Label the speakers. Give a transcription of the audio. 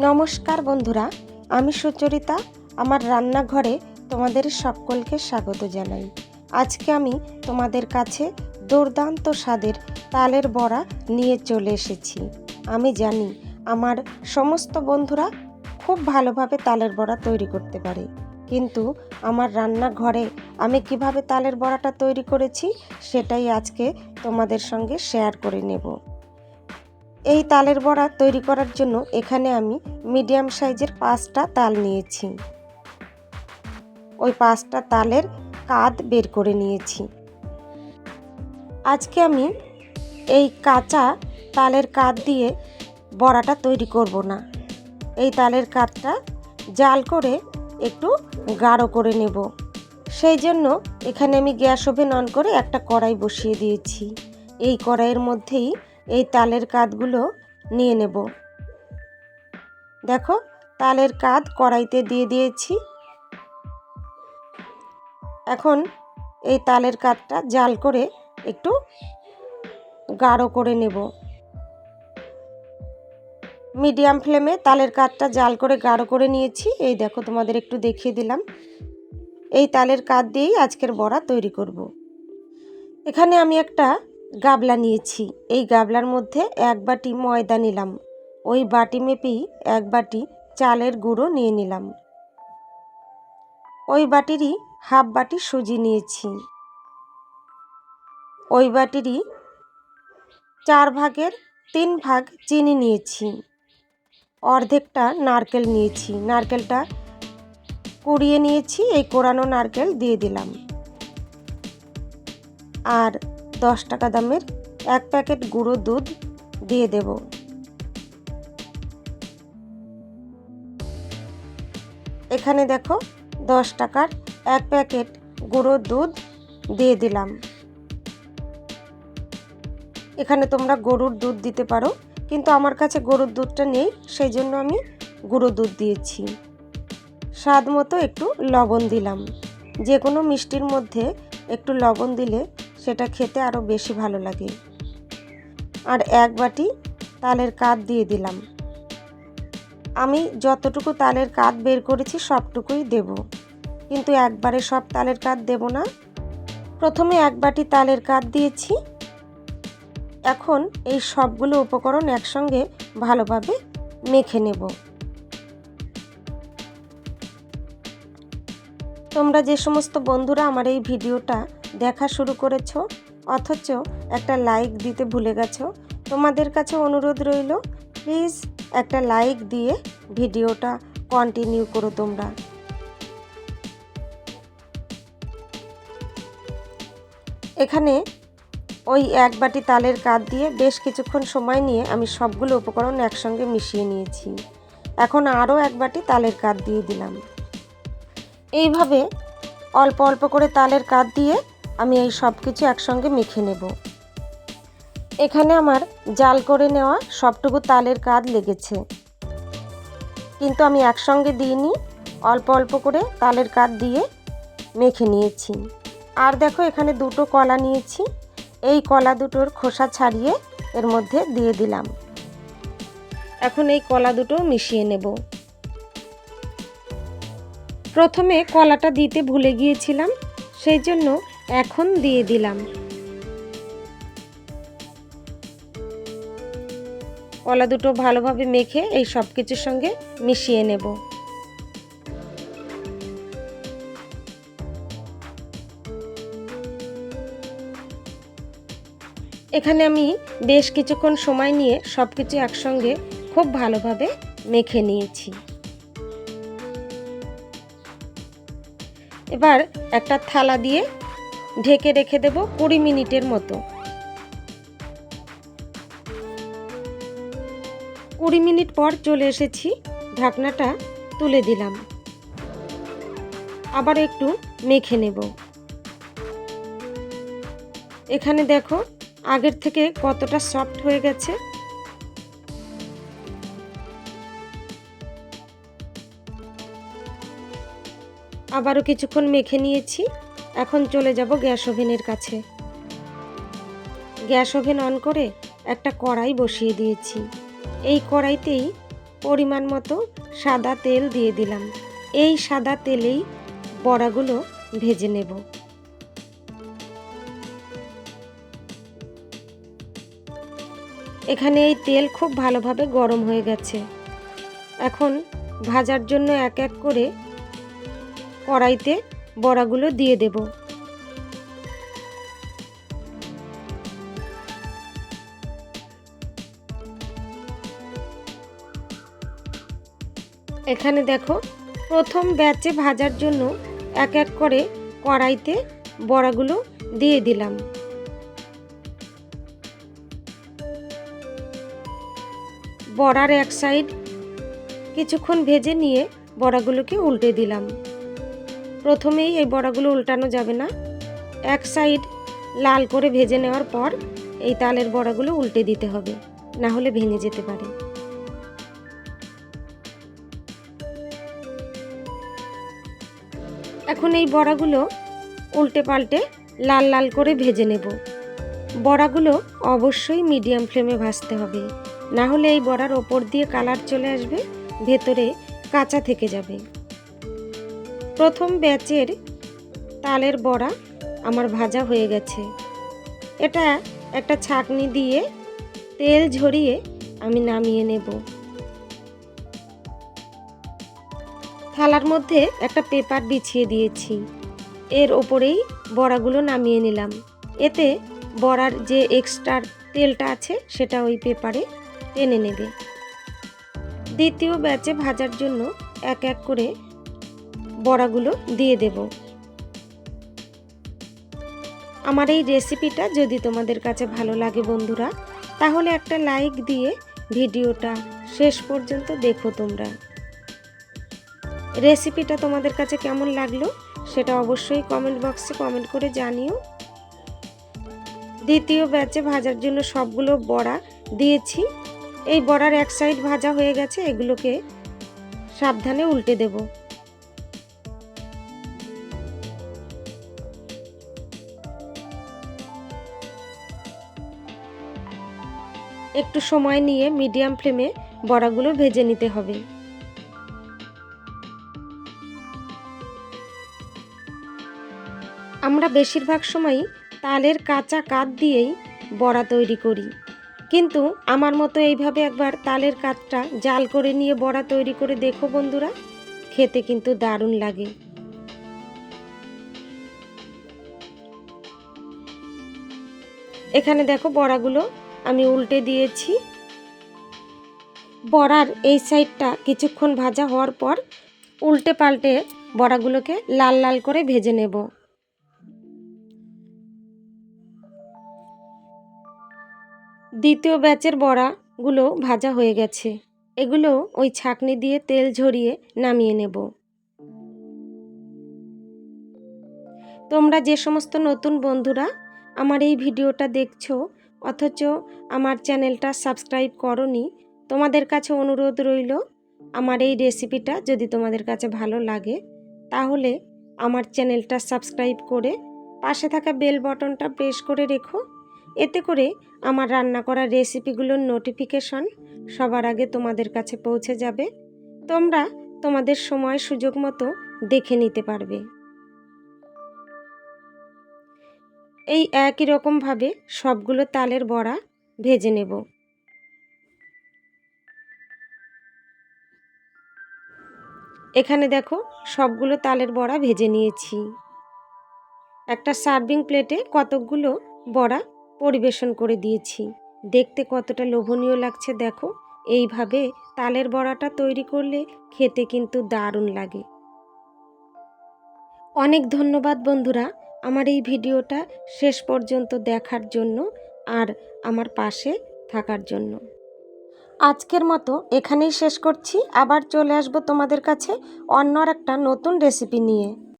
Speaker 1: নমস্কার বন্ধুরা, আমি সুচরিতা, আমার রান্নাঘরে তোমাদের সকলকে স্বাগত জানাই। আজকে আমি তোমাদের কাছে দুর্দান্ত স্বাদের তালের বড়া নিয়ে চলে এসেছি। আমি জানি আমার সমস্ত বন্ধুরা খুব ভালোভাবে তালের বড়া তৈরি করতে পারে, কিন্তু আমার রান্নাঘরে আমি কীভাবে তালের বড়াটা তৈরি করেছি সেটাই আজকে তোমাদের সঙ্গে শেয়ার করে নেব। এই তালের বড়া তৈরি করার জন্য এখানে আমি মিডিয়াম সাইজের পাঁচটা তাল নিয়েছি। ওই পাঁচটা তালের কাদ বের করে নিয়েছি। আজকে আমি এই কাঁচা তালের কাদ দিয়ে বড়াটা তৈরি করব না। এই তালের কাদটা জাল করে একটু গাঢ় করে নেব। সেই জন্য এখানে আমি গ্যাস ওভেন অন করে একটা কড়াই বসিয়ে দিয়েছি। এই কড়াইয়ের মধ্যেই এই তালের কাঁধগুলো নিয়ে নেব। দেখো, তালের কাঁধ কড়াইতে দিয়ে দিয়েছি। এখন এই তালের কাঠটা জাল করে একটু গাঢ় করে নেব। মিডিয়াম ফ্লেমে তালের কাঠটা জাল করে গাঢ় করে নিয়েছি। এই দেখো, তোমাদের একটু দেখিয়ে দিলাম। এই তালের কাঠ দিয়েই আজকের বড়া তৈরি করব। এখানে আমি একটা গাবলা নিয়েছি। এই গাবলার মধ্যে এক বাটি ময়দা নিলাম। ওই বাটি মেপেই এক বাটি চালের গুঁড়ো নিয়ে নিলাম। ওই বাটিরই হাফ বাটি সুজি নিয়েছি। ওই বাটিরই চার ভাগের তিন ভাগ চিনি নিয়েছি। অর্ধেকটা নারকেল নিয়েছি। নারকেলটা কুড়িয়ে নিয়েছি। এই কোরানো নারকেল দিয়ে দিলাম। আর দশ টাকা দামের এক প্যাকেট গুঁড়ো দুধ দিয়ে দেব। এখানে দেখো দশ টাকার এক প্যাকেট গুঁড়ো দুধ দিয়ে দিলাম। এখানে তোমরা গরুর দুধ দিতে পারো, কিন্তু আমার কাছে গরুর দুধটা নেই সেই জন্য আমি গুঁড়ো দুধ দিয়েছি। স্বাদ মতো একটু লবণ দিলাম। যে কোনো মিষ্টির মধ্যে একটু লবণ দিলে সেটা খেতে আরও বেশি ভালো লাগে। আর এক বাটি তালের কাঠ দিয়ে দিলাম। আমি যতটুকু তালের কাঠ বের করেছি সবটুকুই দেব। কিন্তু একবারে সব তালের কাঠ দেব না। প্রথমে এক বাটি তালের কাঠ দিয়েছি। এখন এই সবগুলো উপকরণ একসঙ্গে ভালোভাবে মেখে নেব। তোমরা যে সমস্ত বন্ধুরা আমার এই ভিডিওটা দেখা শুরু করেছ? অথচ একটা লাইক দিতে ভুলে গেছো। তোমাদের কাছে অনুরোধ রইল প্লিজ একটা লাইক দিয়ে ভিডিওটা কন্টিনিউ করো তোমরা। এখানে ওই এক বাটি তালের কাঠ দিয়ে বেশ কিছুক্ষণ সময় নিয়ে আমি সবগুলো উপকরণ একসঙ্গে মিশিয়ে নিয়েছি। এখন আরও এক বাটি তালের কাঠ দিয়ে দিলাম। এইভাবে অল্প অল্প করে তালের কাঠ দিয়ে আমি এই সব কিছু একসঙ্গে মেখে নেব। এখানে আমার জাল করে নেওয়া সবটুকু তালের কাজ লেগেছে। কিন্তু আমি একসঙ্গে দিইনি, অল্প অল্প করে তালের কাজ দিয়ে মেখে নিয়েছি। আর দেখো এখানে দুটো কলা নিয়েছি, এই কলা দুটোর খোসা ছাড়িয়ে এর মধ্যে দিয়ে দিলাম। এখন এই কলা দুটো মিশিয়ে নেব। প্রথমে কলাটা দিতে ভুলে গিয়েছিলাম, সেই জন্য এখন দিয়ে দিলাম। কলা দুটো ভালোভাবে মেখে এই সব কিছুর সঙ্গে মিশিয়ে নেব। এখানে আমি বেশ কিছুক্ষণ সময় নিয়ে সব কিছু একসঙ্গে খুব ভালোভাবে মেখে নিয়েছি। এবার একটা থালা দিয়ে ঢেকে রেখে দেব কুড়ি মিনিটের মতো। কুড়ি মিনিট পর চলে এসেছি, ঢাকনাটা তুলে দিলাম। আবার একটু মেখে নেব। এখানে দেখো, আগের থেকে কতটা সফট হয়ে গেছে। আবারও কিছুক্ষণ মেখে নিয়েছি। এখন চলে যাব গ্যাস ওভেনের কাছে। গ্যাস ওভেন অন করে একটা কড়াই বসিয়ে দিয়েছি। এই কড়াইতেই পরিমাণ মতো সাদা তেল দিয়ে দিলাম। এই সাদা তেলেই বড়াগুলো ভেজে নেব। এখানে এই তেল খুব ভালোভাবে গরম হয়ে গেছে। এখন ভাজার জন্য এক এক করে কড়াইতে বড়াগুলো দিয়ে দেব। এখানে দেখো, প্রথম ব্যাচে ভাজার জন্য এক এক করে কড়াইতে বড়াগুলো দিয়ে দিলাম। বড়ার এক সাইড কিছুক্ষণ ভেজে নিয়ে বড়াগুলোকে উল্টে দিলাম। প্রথমেই এই বড়াগুলো উল্টানো যাবে না। এক সাইড লাল করে ভেজে নেওয়ার পর এই তালের বড়াগুলো উল্টে দিতে হবে, না হলে ভেঙে যেতে পারে। এখন এই বড়াগুলো উল্টে পাল্টে লাল লাল করে ভেজে নেব। বড়াগুলো অবশ্যই মিডিয়াম ফ্লেমে ভাজতে হবে, না হলে এই বড়ার ওপর দিয়ে কালার চলে আসবে, ভেতরে কাঁচা থেকে যাবে। প্রথম ব্যাচের তালের বড়া আমার ভাজা হয়ে গেছে। এটা একটা ছাকনি দিয়ে তেল ঝরিয়ে আমি নামিয়ে নেব। থালার মধ্যে একটা পেপার বিছিয়ে দিয়েছি। এর ওপরেই বড়াগুলো নামিয়ে নিলাম। এতে বড়ার যে এক্সট্রা তেলটা আছে সেটা ওই পেপারে টেনে নেবে। দ্বিতীয় ব্যাচে ভাজার জন্য এক এক করে বড়াগুলো দিয়ে দেব। আমার এই রেসিপিটা যদি তোমাদের কাছে ভালো লাগে বন্ধুরা, তাহলে একটা লাইক দিয়ে ভিডিওটা শেষ পর্যন্ত দেখো তোমরা। রেসিপিটা তোমাদের কাছে কেমন লাগল সেটা অবশ্যই কমেন্ট বক্সে কমেন্ট করে জানিও। দ্বিতীয় ব্যাচে ভাজার জন্য সবগুলো বড়া দিয়েছি। এই বড়ার এক সাইড ভাজা হয়ে গেছে, এগুলোকে সাবধানে উল্টে দেব। একটু সময় নিয়ে মিডিয়াম ফ্লেমে বড়াগুলো ভেজে নিতে হবে। আমরা বেশিরভাগ সময়ই তালের কাঁচা কাঠ দিয়েই বড়া তৈরি করি। কিন্তু আমার মতো এইভাবে একবার তালের কাঠটা জাল করে নিয়ে বড়া তৈরি করে দেখো বন্ধুরা, খেতে কিন্তু দারুণ লাগে। এখানে দেখো বড়াগুলো আমি উল্টে দিয়েছি। বড়ার এই সাইডটা কিছুক্ষণ ভাজা হওয়ার পর উল্টে পাল্টে বড়াগুলোকে লাল লাল করে ভেজে নেব। দ্বিতীয় ব্যাচের বড়াগুলো ভাজা হয়ে গেছে। এগুলো ওই ছাকনি দিয়ে তেল ঝরিয়ে নামিয়ে নেব। তোমরা যে সমস্ত নতুন বন্ধুরা আমার এই ভিডিওটা দেখছ অথচ আমার চ্যানেলটা সাবস্ক্রাইব করনি। তোমাদের কাছে অনুরোধ রইল, আমার এই রেসিপিটা যদি তোমাদের কাছে ভালো লাগে, তাহলে আমার চ্যানেলটা সাবস্ক্রাইব করে পাশে থাকা বেল বটনটা প্রেস করে রেখো। এতে করে আমার রান্না করা রেসিপিগুলোর নোটিফিকেশন সবার আগে তোমাদের কাছে পৌঁছে যাবে। তোমরা তোমাদের সময় সুযোগ মতো দেখে নিতে পারবে। এই একই রকমভাবে সবগুলো তালের বড়া ভেজে নেব। এখানে দেখো সবগুলো তালের বড়া ভেজে নিয়েছি। একটা সার্ভিং প্লেটে কতকগুলো বড়া পরিবেশন করে দিয়েছি। দেখতে কতটা লোভনীয় লাগছে দেখো, এইভাবে তালের বড়াটা তৈরি করলে খেতে কিন্তু দারুণ লাগে। অনেক ধন্যবাদ বন্ধুরা আমার এই ভিডিওটা শেষ পর্যন্ত দেখার জন্য আর আমার পাশে থাকার জন্য। আজকের মতো এখানেই শেষ করছি। আবার চলে আসব তোমাদের কাছে অন্য একটা নতুন রেসিপি নিয়ে।